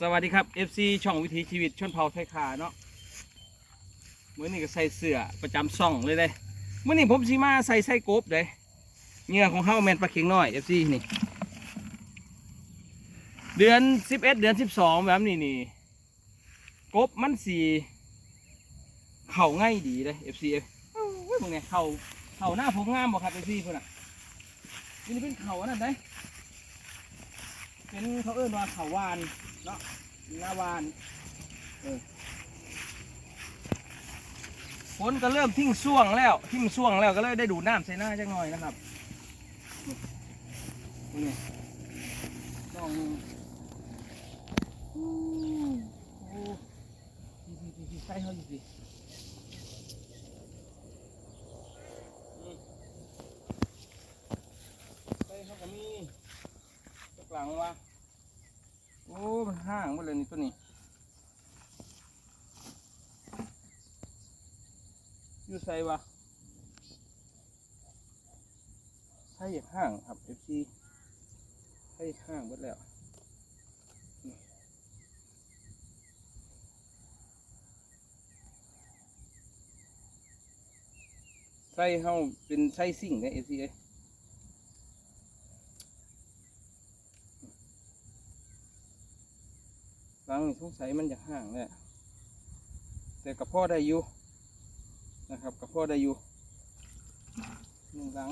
สวัสดีครับ FC ช่องวิถีชีวิตชนเผ่าไทยขาเนาะเมื้อนี้ก็ใส่เสื้อประจำซ่องเลยเลยเมื้อนี้ผมสิมาใส่ไส้กบเลยเหงื่อของเฮาแมนปลาเข็งน้อย FC นี่ เดือน 11 เดือน 12 แบบนี้นี่กบมันสีเข่าง่ายดีเลย FC เอ้ยมึงเนี่ยเข่าเข่าหน้าผมงามบ่ครับ FC เพื่อนอะนี่เป็นเข่าอันนั้นได้เป็นเขาเอิ้นว่าเข่าวาน เนาะหน้าวานเออฝนก็เริ่มทิ้งช่วงแล้ว ทิ้งช่วงแล้วก็เลยได้ดูดน้ำใส่หน้าจักหน่อยนะครับนี่นี่น้องนุ่งอู้โอ้พี่พี่พี่พี่ใส่เขาอยู่สิอืมใส่เขาก็มีตกหลังวะโอ้มันห่างหมดเลยนี่ตัวนี้อยู่ใส่วะใช่อยากห่างครับเอฟซีใช่ห่างหมดแล้วนี่ใส่เฮาเป็นใส่สิ่งนะเอฟซีเอ้ ยหลังนี่สงสัยมันจะห่างแหละแต่กับพ่อได้อยู่นะครับกับพ่อได้อยู่หนึ่งหลัง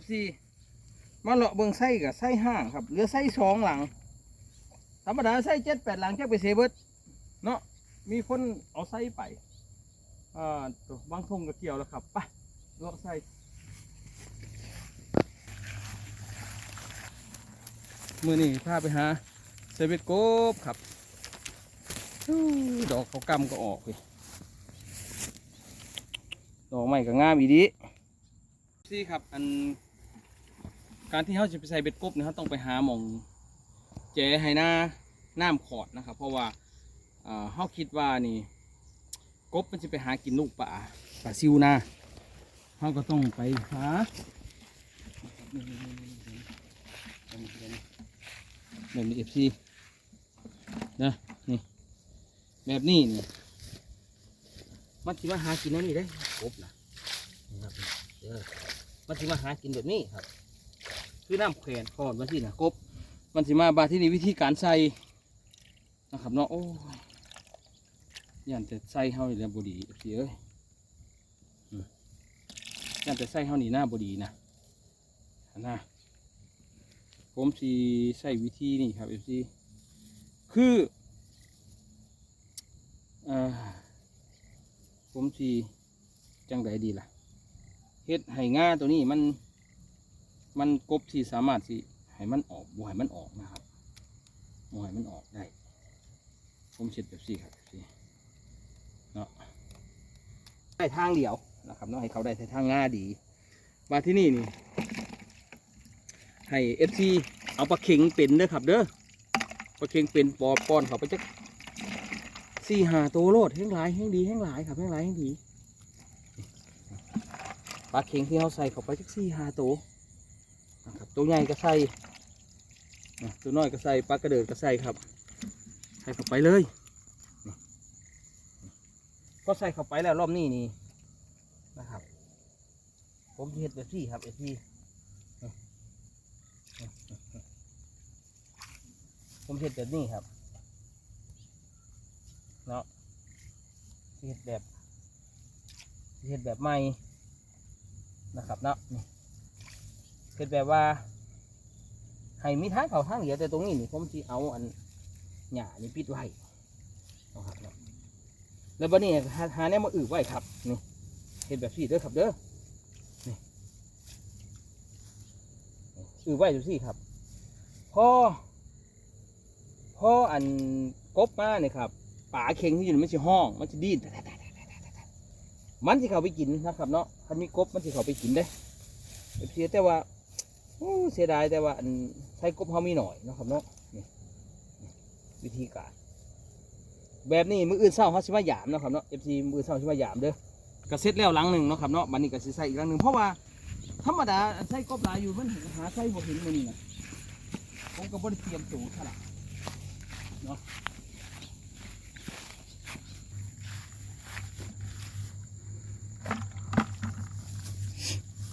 FC มาเลาะเบิงไส้กับไส้ห้างครับเหลือไส้สองหลัง ธรรมดาไส้เจ็ดแปดหลังจะไปเซเบิดเนาะมีคนเอาไส้ไปอ่าตัวบางทงก็เกี่ยวแล้วครับไปเลาะไส้มือนี่พาไปหา เซเว่นโกบครับดอกเขากำก็ออกเลยดอกใหม่ก็งามอีดีซี่ครับอันการที่เขาจะไปใส่เบ็ดกบเนี่ยเขาต้องไปหาหมองแจให้หน้าน้ำขอดนะครับ เพราะว่าอ่าเขาคิดว่านี่กบมันจะไปหากินลูกป่าป่าซิวนาเขาก็ต้องไปหาแบบนี้เอฟซี นะนี่ แบบนี้นี่มันสิมาหากินนั่นนี่ได้กบนะนะครับเออมันสิมาหากินแบบนี้ครับ คือน้ำแขวนก่อนมันสินะกบมันสิมาบาที่นี่วิธีการใส่นะครับเนาะโอ้ยยันแต่ใส่เฮานี่แหละบดีเสียเอ้ยอืมยันแต่ใส่เฮานี่หน้าบดีนะนะผมสิใส่วิธีนี่ครับเอฟซี คืออผมสีจังใดดีล่ะเฮ็ดให้ง่าตัวนี้มัน มันกบที่สามารถสิให้มันออกบ่ให้มันออกนะครับบ่ให้มันออกได้ ผมเช็ดแบบสี่ครับสี่เนาะได้ทางเดียวนะครับเนาะให้เขาได้ทางง่าดี มาที่นี่นี่ให้เอฟซีเอาปลาเข็งเป็นเด้อครับเด้อ ปลาเค็งเป็นปอปอนเขาไปจักสี่หาตัวโลดแห้งหลายแห้งดีแห้งหลายครับแห้งหลายแห้งดีปลาเค็งที่เขาใส่เขาไปจักสี่หาตัวนะครับตัวใหญ่ก็ใส่ตัวน้อยก็ใส่ปลากระเดิดก็ใส่ครับ ใส่เข้าไปเลยก็ใส่เข้าไปแล้วรอบนี้นี่นะครับ ผมเห็ดแบบนี้ครับเอซี่ ผมเห็ดแบบนี้ครับ เนาะเห็ดแบบเห็ดแบบใหม่นะครับเนาะนี่เห็ดแบบว่าให้มีทางเขาทางเหลียวแต่ตรงนี้นี่ผมจะเอาอันหญ้านี่ปิดไว้นะครับเนาะแล้วบัดนี้หาหาแนวมาอือไว้ครับนี่เห็ดแบบสี่เด้อครับเด้อนี่อือไว้ดูสิครับพอ พ่ออันกบมาเนี่ยครับป่าเค็งที่อยู่นี่มันจะห้อง มันจะดิ้นมันสิเขาไปกินนะครับเนาะคันมีกบมันสิเขาไปกินได้เสียแต่ว่าเสียดายแต่ว่าใช้กบเขามีหน่อยนะครับเนาะวิธีการ แบบนี้มืออื่นเศร้าเขาสิมาหยามนะครับเนาะเอฟซีมือเศร้าสิมาหยามเด้อกระเซ็ตแล้วหลังหนึ่งนะครับเนาะบันนี้ก็สิใส่อีกหลังหนึ่งเพราะว่าธรรมดาใส่กบหลายอยู่มันเห็นหาใส่บ่เห็นมันนี่นะผมก็บ่ได้เตรียมตัวขนาด เนาะ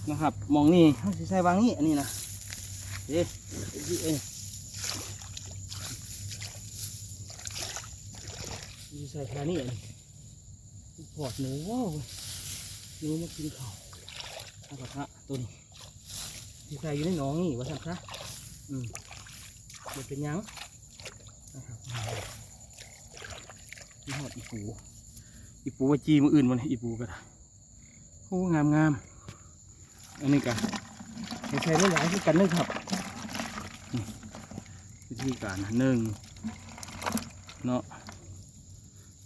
นะครับมองนี่เขาใส่วางนี่อันนี้นะเอ๊ะเอ๊ะใส่แค่นี้อันนี้ปอดหนูว้าวหนูมากินข้าวเอากระทะตัวนี้สิใส่อยู่ในหนองนี่ว่าสั่นซะอืมเดี๋ยวเป็นยัง นะครับนี่หอดอีปู อีปูว่าจีมืออื่นมันอีปูก็ได้โอ้งามงามอันนี้กันใส่ไม่หลายที่กันเลยครับนี่วิธีการหนึ่งเนาะ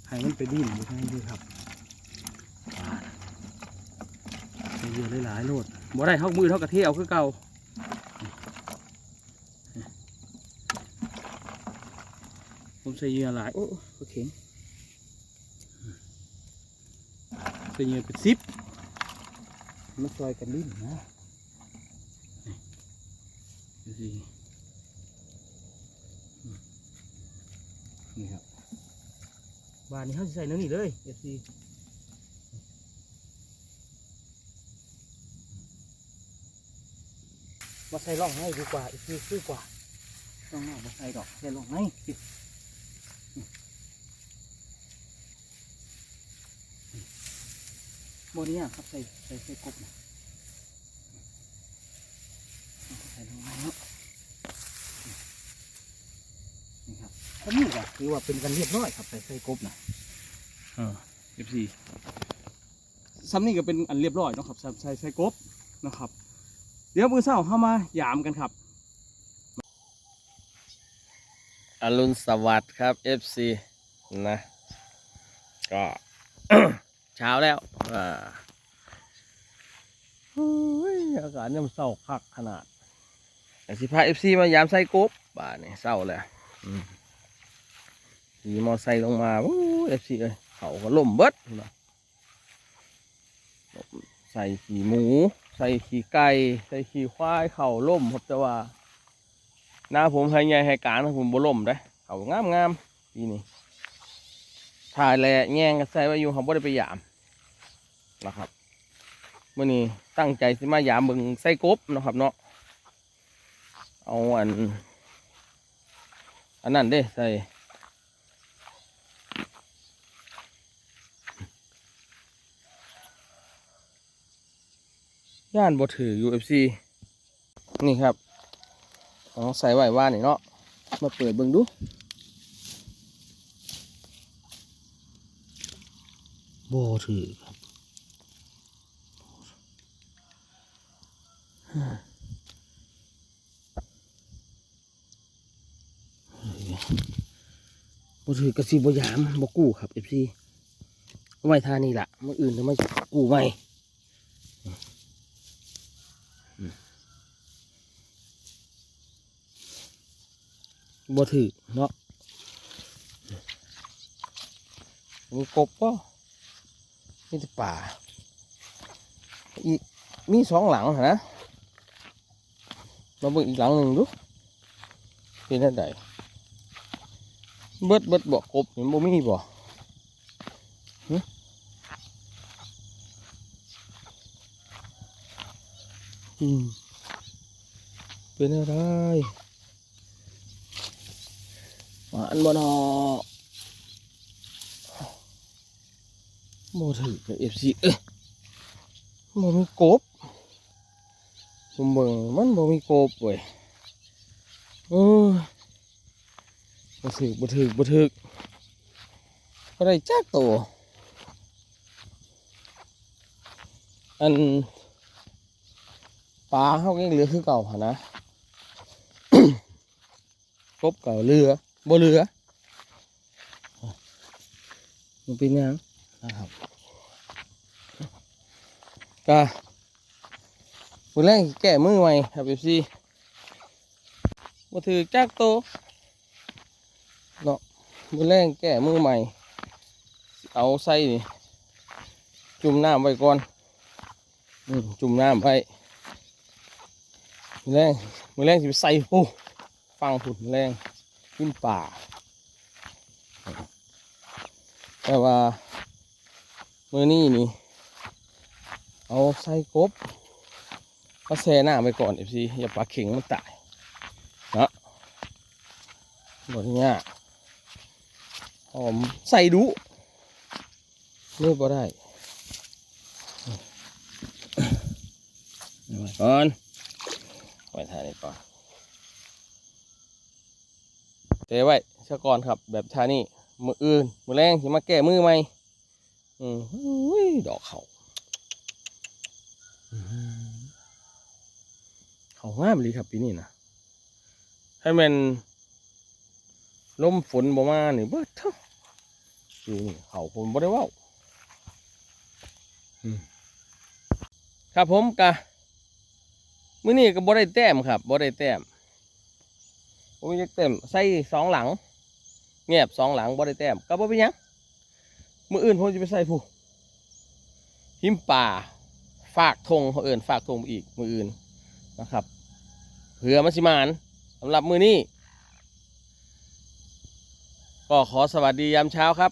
ให้มันไปดิ้นอยู่ทางนี้ครับปาดใส่เยอะหลายๆโลดบ่ได้เท่ามือเท่ากระเทียวคือเก่า ผม ใส่เหยื่อหลายโอ้โอเคใส่เหยื่อเป็นซิปมาซอยกันดิ้นนะนี่ดูสิอืมนี่ครับบานนี้เขาสิใส่เนื้อนี่เลยเอฟซีมาใส่ร่องให้ดีกว่าเอฟซีคือกว่าร่องนอกมาใส่ดอกใส่ร่องให้ สิโมนี้ครับใส่ใส่ใส่กบนะใส่ลงไปเนาะนี่ครับก็นี่ก็ถือว่าเป็นกันเรียบร้อยครับใส่ใส่กบนะเออเอฟซีซ้ำนี่ก็เป็นอันเรียบร้อยเนาะครับใส่ใส่ใส่กบนะครับ เดี๋ยวมือเศร้าเข้ามายามกันครับอรุณสวัสดิ์ครับ FC นะ ก็ เช้าแล้ว อ่าอากาศเนี่ยมันเศร้าคักขนาดแต่สิพา FC มายามไซกบป่านี่เศร้าแล้วอืมขี่มอไซค์ลงมาโอ้เอฟซีเอ้ยเขาก็ล่มเบิดนะใส่ขี่หมู ใส่ขี่ไก่ ใส่ขี่ควายเข่าล่มหมดแต่ว่าหน้าผมให้ใหญ่ให้กางนะผมบ่ล่มได้เขางามงามๆปีนี้ถ่ายแลแง่งกันใส่ไว้อยู่เขาบ่ได้ไปยาม นะครับมื่อนี้ตั้งใจสิมายามเบิงไส้กบนะครับเนาะเอาอัน อันนั้นเด้ใส่ย่านบ่ถือ UFC นี่ครับเอาใส่ไหว้ว่านี่เนาะมาเปิดเบิ่งดูโบถือครั บโบถือกระสีบยามบกู้ครับเอฟซีไว้ท่านี่ละเมื่ออื่นจะไม่กู้ไว้บ่ถือเนาะมีกบก็มีแต่ป่าอีกมีสองหลังนนะมาเบิ่งอีกหลังหนึ่งดูเป็นอะไรเบิดเบิดบ่กบเห็นบ่มีบ่อเป็นอะไรมาอันบนหอโมถือเอฟซีเอ้ยโมมีกบ ผมเบิ่งมันบ่มีกบเว้ยโอ้บ่ถือบ่ถือบ่ถือก็ได้จักตัวอันปลาเขาก็ยังเหลือคือเก่าหั่นนะกบเก่าเรือบ่เรือมันเป็นยังนะครับก็ มือแรงแก้มือใหม่ครับเอฟซีบ่ถือจักโตเนาะมือแรงแก้มือใหม่ เอาใส่นี่จุ่มน้ำไว้ก่อนอืมจุ่มน้ำไว้มือแรงมือแรงสิไปใส่โอ้ฟังผุดแรงขึ้นป่าแต่ว่ามือนี่นี่ เอาใส่กบ ก็แช่หน้าไปก่อนเอฟซีอย่าปลาเข็งมันตายเนาะบทนี้หอมใส่ดุนี่บ่ได้เอาไว้ก่อนไว้ท่านี้ก่อนเตะไว้ซะก่อนครับ แบบท่านี้มืออื่น มือแรงสิมาแก้มือใหมอืมอุ้ยดอกเขา เขางามเลยครับปีนี้นะให้มันลมฝนบ่มานี่เบิดเท่าปีนี้เขาผมบ่ได้ว่าครับผมกะมื้อนี้ก็บ่ได้แต้มครับบ่ได้แต้มผมจะแต้มใส่สองหลังเงียบสองหลังบ่ได้แต้มก็บ่เป็นหยังมื้ออื่นผมจะไปใส่ผู้หิมป่าฝากธงเขาเอินฝากธงอีกมืออื่นนะครับ เผื่อมันสิมานสำหรับมือนี้ก็ขอสวัสดียามเช้าครับ